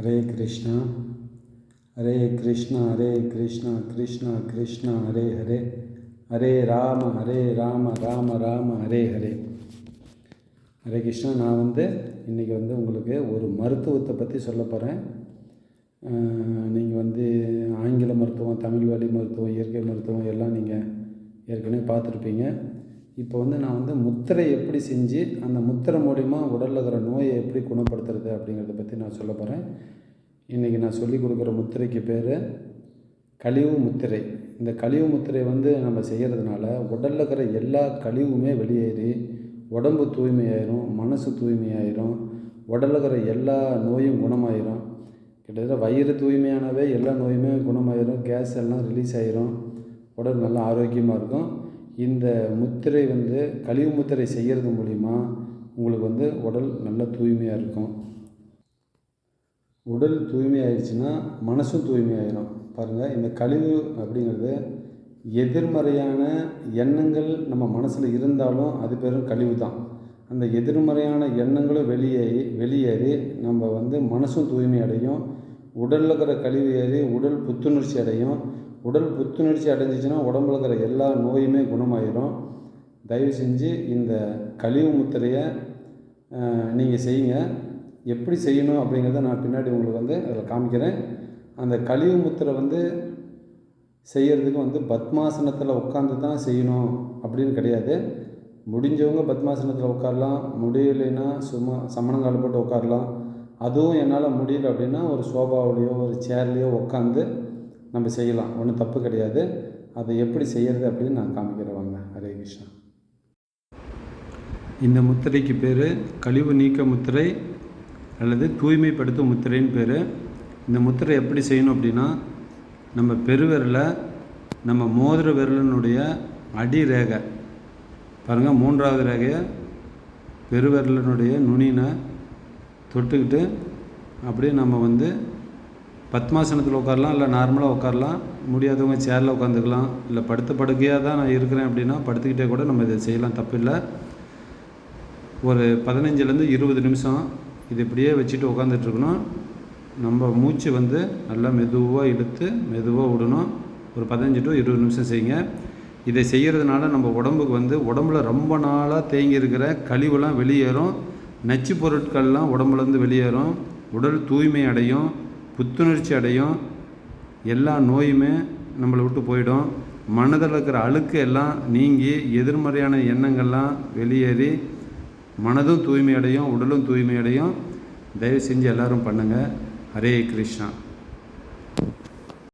ஹரே கிருஷ்ணா ஹரே கிருஷ்ணா ஹரே கிருஷ்ணா கிருஷ்ணா கிருஷ்ணா ஹரே ஹரே. ஹரே ராம ஹரே ராம ராம ராம ஹரே ஹரே. ஹரே கிருஷ்ணா நான் வந்து இன்றைக்கி வந்து உங்களுக்கு ஒரு மருத்துவத்தை பற்றி சொல்ல போகிறேன் நீங்கள் வந்து ஆங்கில மருத்துவம் தமிழ் வழி மருத்துவம் இயற்கை மருத்துவம் எல்லாம் நீங்கள் ஏற்கனவே பார்த்துருப்பீங்க. இப்போ வந்து நான் வந்து முத்திரை எப்படி செஞ்சு அந்த முத்திரை மூலிமா உடலில் இருக்கிற நோயை எப்படி குணப்படுத்துறது அப்படிங்கிறத பற்றி நான் சொல்ல போகிறேன் இன்றைக்கி நான் சொல்லிக் கொடுக்குற முத்திரைக்கு பேர் கழிவு முத்திரை. இந்த கழிவு முத்திரை வந்து நம்ம செய்கிறதுனால உடலில் இருக்கிற எல்லா கழிவுமே வெளியேறி உடம்பு தூய்மையாயிரும் மனசு தூய்மையாயிரும் உடலில் இருக்கிற எல்லா நோயும் குணமாயிரும். கிட்டத்தட்ட வயிறு தூய்மையானவே எல்லா நோயுமே குணமாயிரும் கேஸ் எல்லாம் ரிலீஸ் ஆயிரும். உடல் நல்லா ஆரோக்கியமாக இருக்கும். இந்த முத்திரை வந்து கழிவு முத்திரை செய்கிறது மூலிமா உங்களுக்கு வந்து உடல் நல்ல தூய்மையாக இருக்கும். உடல் தூய்மையாயிடுச்சுன்னா மனசும் தூய்மையாயிரும். பாருங்கள் இந்த கழிவு அப்படிங்கிறது எதிர்மறையான எண்ணங்கள் நம்ம மனசில் இருந்தாலும் அது பேரும் கழிவு தான். அந்த எதிர்மறையான எண்ணங்களும் வெளியேறி வெளியேறி நம்ம வந்து மனசும் தூய்மை அடையும் உடலில் இருக்கிற கழிவு ஏறி உடல் புத்துணர்ச்சி அடையும். உடல் புத்துணர்ச்சி அடைஞ்சிச்சின்னா உடம்புல இருக்கிற எல்லா நோயுமே குணமாயிரும். தயவு செஞ்சு இந்த கழிவு முத்திரையை நீங்கள் செய்யுங்க. எப்படி செய்யணும் அப்படிங்கிறத நான் பின்னாடி உங்களுக்கு வந்து அதில் காமிக்கிறேன். அந்த கழிவு முத்திரை வந்து செய்கிறதுக்கு வந்து பத்மாசனத்தில் உட்காந்து தான் செய்யணும் அப்படின்னு கிடையாது. முடிஞ்சவங்க பத்மாசனத்தில் உட்காரலாம். முடியலைன்னா சும்மா சமணங்கால் போட்டு உட்காரலாம். அதுவும் என்னால் முடியல அப்படின்னா ஒரு சோபாவிலையோ ஒரு சேர்லேயோ உட்காந்து நம்ம செய்யலாம். ஒன்றும் தப்பு கிடையாது. அதை எப்படி செய்கிறது அப்படின்னு நான் காமிக்கிறேன் வாங்க. ஹரே கிருஷ்ணா. இந்த முத்திரைக்கு பேர் கழிவு நீக்க முத்திரை அல்லது தூய்மைப்படுத்தும் முத்திரைன்னு பேர். இந்த முத்திரை எப்படி செய்யணும் அப்படின்னா நம்ம பெருவிரலை நம்ம மோதிர விரலினுடைய அடி ரேகை. பாருங்கள் மூன்றாவது ரேகையை பெருவிரலினுடைய நுனினை தொட்டுக்கிட்டு அப்படியே நம்ம வந்து பத்மாசனத்தில் உட்காரலாம் இல்லை நார்மலாக உட்காரலாம். முடியாதவங்க சேரில் உட்காந்துக்கலாம். இல்லை படுத்த படுக்கையாக தான் நான் இருக்கிறேன் அப்படின்னா படுத்துக்கிட்டே கூட நம்ம இதை செய்யலாம் தப்பு இல்லை ஒரு பதினஞ்சுலேருந்து இருபது நிமிஷம் இது இப்படியே வச்சுட்டு உட்காந்துட்ருக்கணும் நம்ம மூச்சு வந்து நல்லா மெதுவாக இழுத்து மெதுவாக விடணும். ஒரு பதினஞ்சு டு இருபது நிமிஷம் செய்யுங்க. இதை செய்கிறதுனால நம்ம உடம்புக்கு வந்து உடம்புல ரொம்ப நாளாக தேங்கி இருக்கிற கழிவுலாம் வெளியேறும். நச்சு பொருட்கள்லாம் உடம்புலேருந்து வெளியேறும். உடல் தூய்மை அடையும். புத்துணர்ச்சி அடையும். எல்லா நோயுமே நம்மளை விட்டு போயிடும். மனதில் இருக்கிற அழுக்கு எல்லாம் நீங்கி எதிர்மறையான எண்ணங்கள்லாம் வெளியேறி மனதும் தூய்மையடையும் உடலும் தூய்மையடையும். தயவு செஞ்சு எல்லோரும் பண்ணுங்கள் ஹரே கிருஷ்ணா.